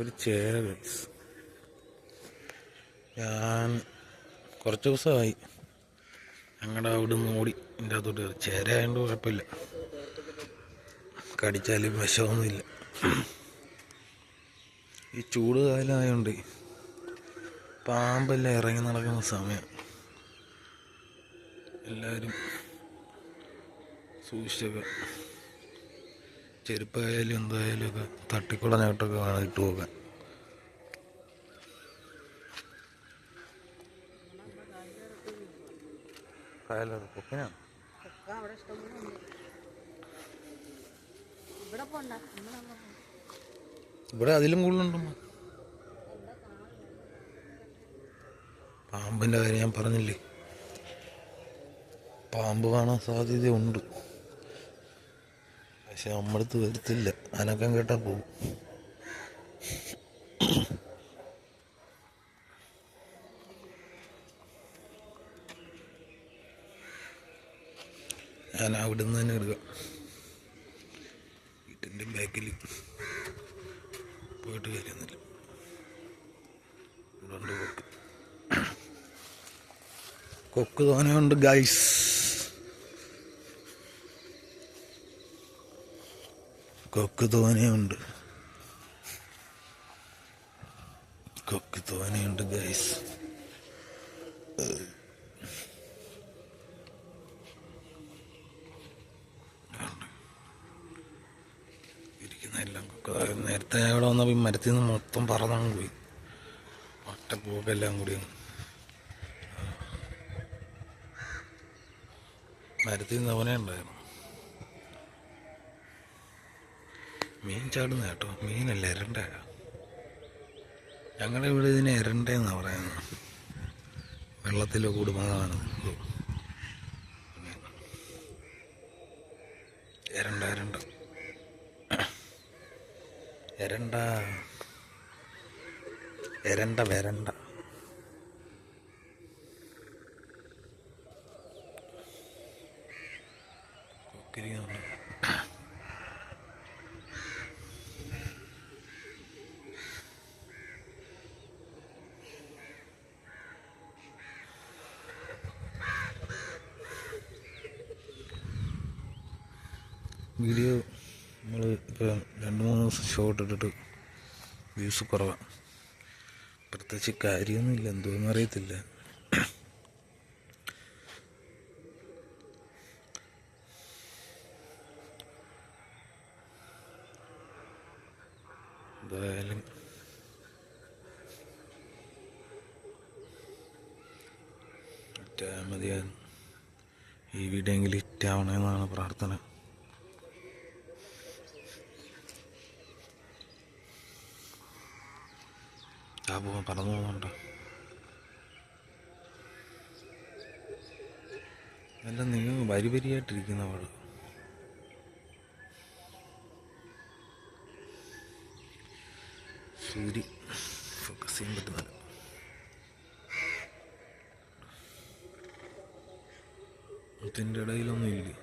ഒരു ചേര. ഞാൻ കുറച്ച് ദിവസമായി ഞങ്ങളുടെ അവിടെ മൂടി എന്റെ അകത്തോട്ട് കയറി. ചേര ആയതുകൊണ്ട് കുഴപ്പമില്ല. കടിച്ചാലും വിഷമൊന്നുമില്ല ഈ ചൂട് കാലമായതുകൊണ്ട് പാമ്പെല്ലാം ഇറങ്ങി നടക്കുന്ന സമയം. എല്ലാവരും സൂക്ഷിച്ചൊക്കെ ചെരുപ്പായാലും എന്തായാലും ഒക്കെ തട്ടിക്കുളഞ്ഞോട്ടൊക്കെ വേണം ഇട്ട് പോകാൻ. ഇവിടെ അതിലും കൂടുതലുണ്ടമ്മ പാമ്പിന്റെ കാര്യം ഞാൻ പറഞ്ഞില്ലേ? പാമ്പ് കാണാൻ സാധ്യതയുണ്ട്. പക്ഷെ നമ്മളടുത്ത് വരുത്തില്ല. അനക്കം കേട്ടാൽ പോകും ഞാൻ അവിടെ നിന്ന് തന്നെ എടുക്കാം. വീട്ടിന്റെ ബാക്കിൽ പോയിട്ട് കാര്യമൊന്നുമില്ല. കൊക്ക്. കൊക്ക് തോനെയുണ്ട് ഗൈസ് കൊക്ക് തോനെയുണ്ട്. കൊക്ക് തോനെയുണ്ട് ഗൈസ് നേരത്തെ അവിടെ വന്നപ്പോൾ ഈ മരത്തിൽ നിന്ന് മൊത്തം പറന്നങ്ങ് പോയി. ഒറ്റപ്പൂക്കെല്ലാം കൂടി. മരത്തിൽ നിന്ന് അവനെ ഉണ്ടായിരുന്നു. മീൻ ചാടുന്ന കേട്ടോ. മീനല്ല എരണ്ട. ഞങ്ങളുടെ ഇവിടെ ഇതിനെ എരണ്ടെന്നാ പറയുന്നത്. വെള്ളത്തിലോ കുടുംബമാണ് ഇരണ്ട ഇരണ്ട ഇരണ്ട ഇരണ്ട വരണ്ട. കൊക്കിരിക്കുന്നുണ്ട് വീഡിയോ നമ്മൾ ഇപ്പോൾ രണ്ട് മൂന്ന് ദിവസം ഷോട്ട് ഇട്ടിട്ട് വ്യൂസ് കുറവാണ് പ്രത്യേകിച്ച് കാര്യമൊന്നുമില്ല എന്തോന്നും അറിയത്തില്ല. എന്തായാലും മതിയായിരുന്നു ഈ വീഡിയോ എങ്കിലും ഇറ്റാവണമെന്നാണ് പ്രാർത്ഥന. ആ പോകാൻ പറന്നു പോകുന്നുണ്ട്. അല്ല നിങ്ങൾ വരി വരിയായിട്ടിരിക്കുന്ന പാട് സൂര്യ ഫോക്കസ് ചെയ്യാൻ പറ്റുന്നില്ല. ഇതിന്റെ ഇടയിലൊന്നും ഇല്ല.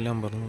എല്ലാം പറഞ്ഞു